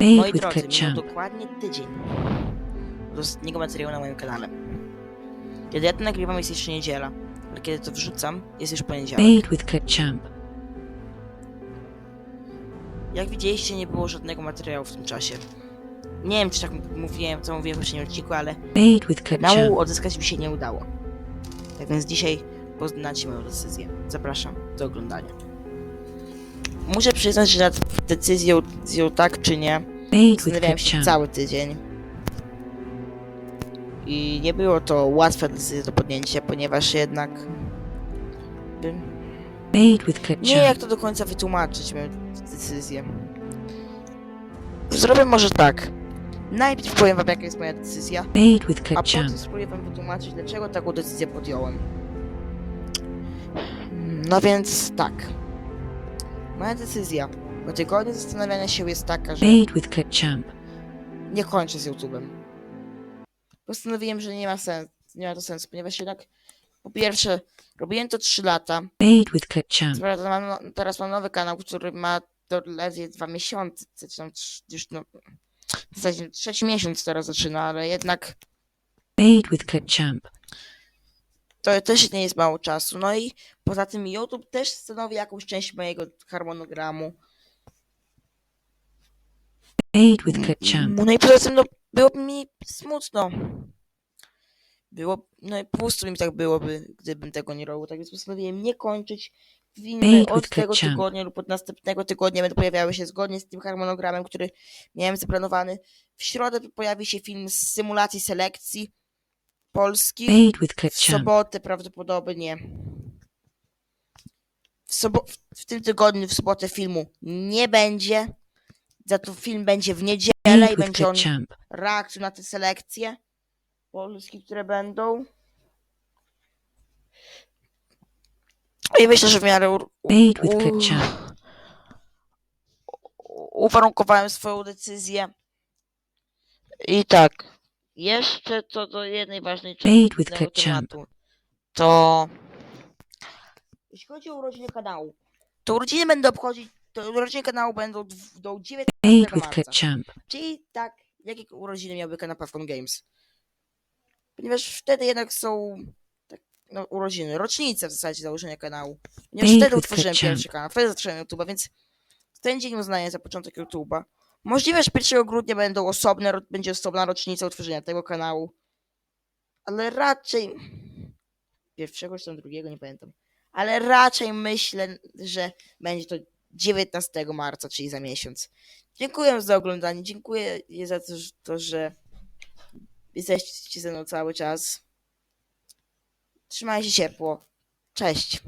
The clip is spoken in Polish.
Made Moi with drodzy, minął ketchup. dokładnie tydzień od ostatniego materiału na moim kanale. Kiedy ja to nagrywam jest jeszcze niedziela, ale kiedy to wrzucam jest już poniedziałek. Made with ketchup. Jak widzieliście nie było żadnego materiału w tym czasie. Nie wiem czy tak mówiłem, co mówiłem w poprzednim odcinku, ale Made with kanału ketchup. odzyskać mi się nie udało. Tak więc dzisiaj poznacie moją decyzję. Zapraszam do oglądania. Muszę przyznać, że nad decyzją, decyzją tak czy nie, Zastanawiałem się cały tydzień. I nie było to łatwe decyzje do podjęcia, ponieważ jednak. Nie jak to do końca wytłumaczyć, moją decyzję. Zrobię może tak. Najpierw powiem wam, jaka jest moja decyzja, a potem spróbuję wam wytłumaczyć, dlaczego taką decyzję podjąłem. No więc tak. Moja decyzja po tygodniu zastanawiania się jest taka, że Made with ketchup. nie kończę z YouTube'em. Postanowiłem, że nie ma sensu, nie ma to sensu, ponieważ jednak po pierwsze, robiłem to 3 lata. Made with. Co prawda mam, no- teraz mam nowy kanał, który ma to ledwie 2 miesiące, czy tam trz- już no, w zasadzie trzeci miesiąc teraz zaczyna, ale jednak Made with ketchup. To też nie jest mało czasu. No i poza tym YouTube też stanowi jakąś część mojego harmonogramu. Made with ketchup. No i poza tym, no, byłoby mi smutno. Było, no i pusto mi tak byłoby, gdybym tego nie robił. Tak więc postanowiłem nie kończyć. Filmy od tego tygodnia lub od następnego tygodnia będą pojawiały się zgodnie z tym harmonogramem, który miałem zaplanowany. W środę pojawi się film z symulacji selekcji with W sobotę prawdopodobnie. W, sobo- w- tym tygodniu, w sobotę filmu nie będzie. Za to film będzie w niedzielę i będzie on reakcją na te selekcje polskie, które będą. I myślę, że w miarę u- u- uwarunkowałem swoją decyzję. I tak, jeszcze co do jednej ważnej części tematu, to jeśli chodzi o urodziny kanału, to urodziny będę obchodzić, to urodziny kanału będą do 19 Made with marca. Czyli tak, jakie urodziny miałby kanał Pawcon Games. Ponieważ wtedy jednak są tak, no, urodziny, rocznice w zasadzie założenia kanału. Ponieważ Made wtedy with utworzyłem pierwszy kanał, wtedy zacząłem YouTube'a, więc ten dzień uznaję za początek YouTube'a. Możliwe, że 1 grudnia będą osobne, będzie osobna rocznica utworzenia tego kanału. Ale raczej... Pierwszego czy tam drugiego, nie pamiętam. Ale raczej myślę, że będzie to 19 marca, czyli za miesiąc. Dziękuję za oglądanie, dziękuję za to że jesteście ze mną cały czas. Trzymajcie się ciepło. Cześć.